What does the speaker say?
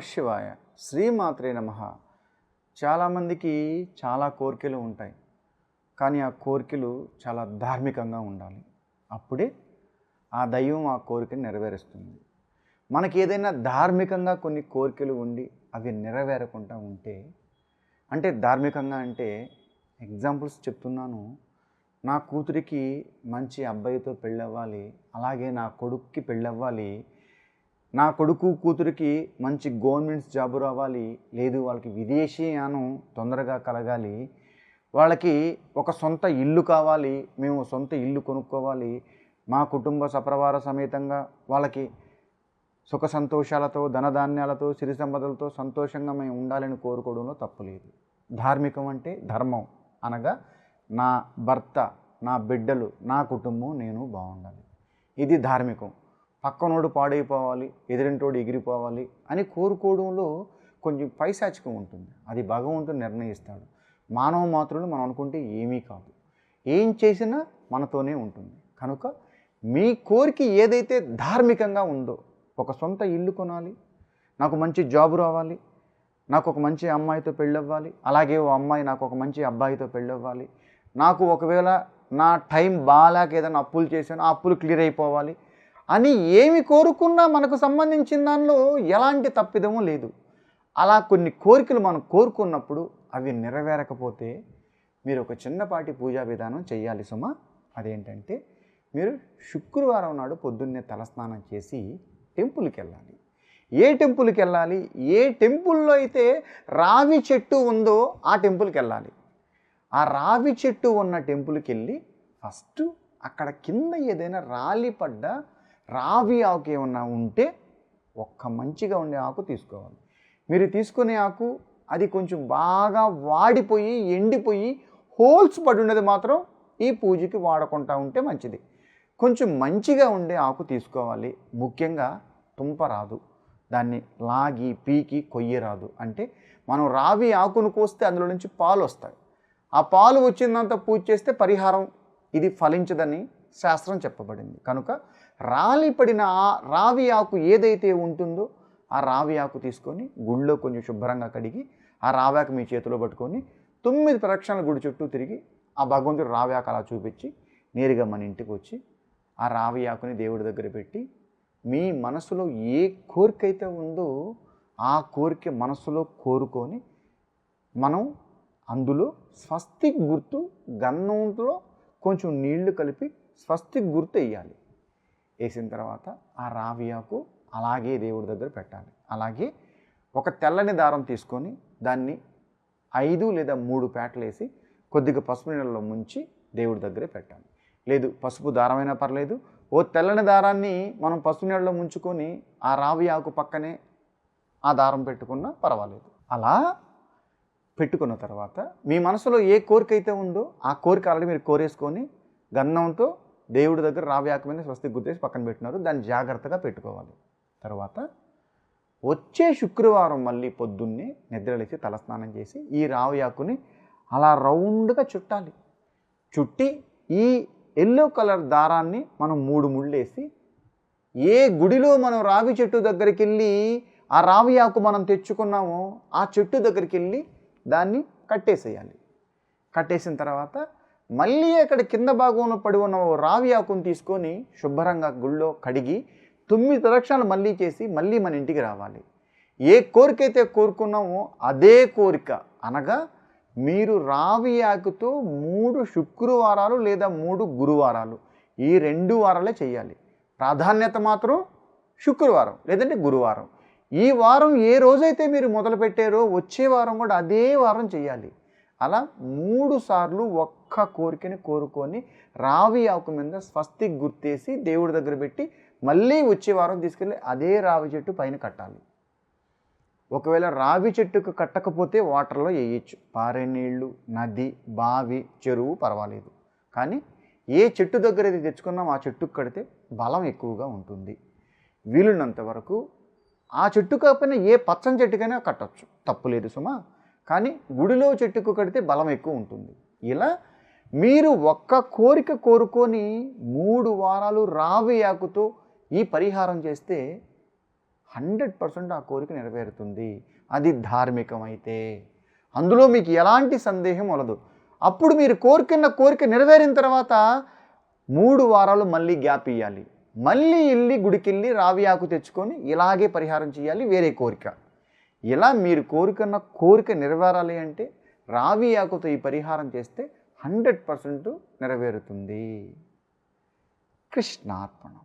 శివాయ. శ్రీమాత్రే నమ. చాలామందికి చాలా కోరికలు ఉంటాయి. కానీ ఆ కోరికలు చాలా ధార్మికంగా ఉండాలి. అప్పుడే ఆ దైవం ఆ కోరికను నెరవేరుస్తుంది. మనకి ఏదైనా ధార్మికంగా కొన్ని కోరికలు ఉండి అవి నెరవేరకుండా ఉంటే అంటే ధార్మికంగా అంటే ఎగ్జాంపుల్స్ చెప్తున్నాను. నా కూతురికి మంచి అబ్బాయితో పెళ్ళవ్వాలి. అలాగే నా కొడుక్కి పెళ్ళవ్వాలి. నా కొడుకు కూతురికి మంచి గవర్నమెంట్ జాబ్ రావాలి లేదు వాళ్ళకి విదేశీయానం తొందరగా కలగాలి వాళ్ళకి ఒక సొంత ఇల్లు కావాలి మేము సొంత ఇల్లు కొనుక్కోవాలి మా కుటుంబ సపరివార సమేతంగా వాళ్ళకి సుఖ సంతోషాలతో ధనధాన్యాలతో సిరి సంపదలతో సంతోషంగా మేము ఉండాలని కోరుకోవడంలో తప్పులేదు ధార్మికం అంటే ధర్మం అనగా నా భర్త నా బిడ్డలు నా కుటుంబం నేను బాగుండాలి. ఇది ధార్మికం. పక్కనోడు పాడైపోవాలి ఎదురింటోడు ఎగిరిపోవాలి అని కోరుకోవడంలో కొంచెం పైశాచికం ఉంటుంది. అది భగవంతుడు నిర్ణయిస్తాడు. మానవ మాత్రులు మనం అనుకుంటే ఏమీ కాదు. ఏం చేసినా మనతోనే ఉంటుంది. కనుక మీ కోరిక ఏదైతే ధార్మికంగా ఉందో ఒక సొంత ఇల్లు కొనాలి నాకు మంచి జాబ్ రావాలి నాకు ఒక మంచి అమ్మాయితో పెళ్ళవ్వాలి అలాగే ఓ అమ్మాయి నాకు ఒక మంచి అబ్బాయితో పెళ్ళవ్వాలి నాకు ఒకవేళ నా టైం బాగాలేక ఏదైనా అప్పులు చేశాను ఆ అప్పులు క్లియర్ అయిపోవాలి అని ఏమి కోరుకున్నా మనకు సంబంధించిన దానిలో ఎలాంటి తప్పిదము లేదు. అలా కొన్ని కోరికలు మనం కోరుకున్నప్పుడు అవి నెరవేరకపోతే మీరు ఒక చిన్నపాటి పూజా విధానం చేయాలి సుమ. అదేంటంటే మీరు శుక్రవారం నాడు పొద్దున్నే తలస్నానం చేసి టెంపుల్కి వెళ్ళాలి ఏ టెంపుల్కి వెళ్ళాలి ఏ టెంపుల్లో అయితే రావి చెట్టు ఉందో ఆ టెంపుల్కి వెళ్ళాలి ఆ రావి చెట్టు ఉన్న టెంపుల్కి వెళ్ళి ఫస్ట్ అక్కడ కింద ఏదైనా రాలిపడ్డ రావి ఆకు ఏమన్నా ఉంటే ఒక్క మంచిగా ఉండే ఆకు తీసుకోవాలి. మీరు తీసుకునే ఆకు అది కొంచెం బాగా వాడిపోయి ఎండిపోయి హోల్స్ పడి ఉండేది మాత్రం ఈ పూజకి వాడకుండా ఉంటే మంచిది. కొంచెం మంచిగా ఉండే ఆకు తీసుకోవాలి. ముఖ్యంగా తుంప రాదు. దాన్ని లాగి పీకి కొయ్యరాదు అంటే మనం రావి ఆకును కోస్తే అందులో నుంచి పాలు వస్తాయి. ఆ పాలు వచ్చిందంత పూజ చేస్తే పరిహారం ఇది ఫలించదని శాస్త్రం చెప్పబడింది. కనుక రాలిపడిన ఆ రావి ఆకు ఏదైతే ఉంటుందో ఆ రావి ఆకు తీసుకొని గుళ్ళో కొంచెం శుభ్రంగా కడిగి ఆ రావి ఆకు మీ చేతిలో పట్టుకొని తొమ్మిది ప్రదక్షిణల గుడి చుట్టూ తిరిగి ఆ భగవంతుడు రావి ఆకు అలా చూపించి నేరుగా మన ఇంటికి వచ్చి ఆ రావి ఆకుని దేవుడి దగ్గర పెట్టి మీ మనసులో ఏ కోరిక అయితే ఉందో ఆ కోరిక మనసులో కోరుకొని మనం అందులో స్వస్తిక్ గుర్తు గన్నంలో కొంచెం నీళ్ళు కలిపి స్వస్తిక్ గుర్తు వేయాలి. వేసిన తర్వాత ఆ రావియాకు అలాగే దేవుడి దగ్గర పెట్టాలి. అలాగే ఒక తెల్లని దారం తీసుకొని దాన్ని ఐదు లేదా మూడు పేటలు వేసి కొద్దిగా పసుపు నీళ్ళలో ముంచి దేవుడి దగ్గరే పెట్టాలి. లేదు పసుపు దారమైనా పర్లేదు. ఓ తెల్లని దారాన్ని మనం పసుపు నీళ్ళలో ముంచుకొని ఆ రావి ఆకు పక్కనే ఆ దారం పెట్టుకున్నా పర్వాలేదు. అలా పెట్టుకున్న తర్వాత మీ మనసులో ఏ కోరిక అయితే ఉందో ఆ కోరిక ఆల్రెడీ మీరు కోరేసుకొని గన్నంతో దేవుడి దగ్గర రావి ఆకు మీద స్వస్తి గుర్తేసి పక్కన పెట్టినారు. దాన్ని జాగ్రత్తగా పెట్టుకోవాలి. తర్వాత వచ్చే శుక్రవారం మళ్ళీ పొద్దున్నే నిద్రలేచి తలస్నానం చేసి ఈ రావి ఆకుని అలా రౌండ్గా చుట్టాలి. చుట్టి ఈ ఎల్లో కలర్ దారాన్ని మనం మూడు ముళ్ళేసి ఏ గుడిలో మనం రావి చెట్టు దగ్గరికి వెళ్ళి ఆ రావి ఆకు మనం తెచ్చుకున్నామో ఆ చెట్టు దగ్గరికి వెళ్ళి దాన్ని కట్టేసేయాలి. కట్టేసిన తర్వాత మళ్ళీ అక్కడ కింద భాగంలో పడి ఉన్న రావి ఆకును తీసుకొని శుభ్రంగా గుళ్ళో కడిగి తొమ్మిది ప్రదక్షిణాలు మళ్ళీ చేసి మళ్ళీ మన ఇంటికి రావాలి. ఏ కోరిక అయితే కోరుకున్నామో అదే కోరిక. అనగా మీరు రావి ఆకుతో మూడు శుక్రవారాలు లేదా మూడు గురువారాలు ఈ రెండు వారాలే చేయాలి. ప్రాధాన్యత మాత్రం శుక్రవారం లేదంటే గురువారం. ఈ వారం ఏ రోజైతే మీరు మొదలుపెట్టారో వచ్చే వారం కూడా అదే వారం చేయాలి. అలా మూడు సార్లు ఒక్క ఒక్క కోరికని కోరుకొని రావి ఆకు మీద స్వస్తి గుర్తేసి దేవుడి దగ్గర పెట్టి మళ్ళీ వచ్చే వారం తీసుకెళ్ళి అదే రావి చెట్టు పైన కట్టాలి. ఒకవేళ రావి చెట్టుకు కట్టకపోతే వాటర్లో వేయచ్చు. పారే నీళ్ళు నది బావి చెరువు పర్వాలేదు. కానీ ఏ చెట్టు దగ్గర ఇది తెచ్చుకున్నాం ఆ చెట్టుకు కడితే బలం ఎక్కువగా ఉంటుంది. వీలున్నంత వరకు ఆ చెట్టు కాకపోయినా ఏ పచ్చని చెట్టుకైనా కట్టచ్చు. తప్పులేదు సుమా. కానీ గుడిలో చెట్టుకు కడితే బలం ఎక్కువ ఉంటుంది. ఇలా మీరు ఒక్క కోరిక కోరుకొని మూడు వారాలు రావి ఆకుతో ఈ పరిహారం చేస్తే హండ్రెడ్ పర్సెంట్ ఆ కోరిక నెరవేరుతుంది. అది ధార్మికమైతే. అందులో మీకు ఎలాంటి సందేహం వలదు అప్పుడు మీరు కోరుకున్న కోరిక నెరవేరిన తర్వాత మూడు వారాలు మళ్ళీ గ్యాప్ ఇవ్వాలి మళ్ళీ వెళ్ళి గుడికెళ్ళి రావి ఆకు తెచ్చుకొని ఇలాగే పరిహారం చేయాలి వేరే కోరిక. ఇలా మీరు కోరుకున్న కోరిక నెరవేరాలి అంటే రావి ఆకుతో ఈ పరిహారం చేస్తే హండ్రెడ్ పర్సెంట్ నెరవేరుతుంది. కృష్ణార్పణం.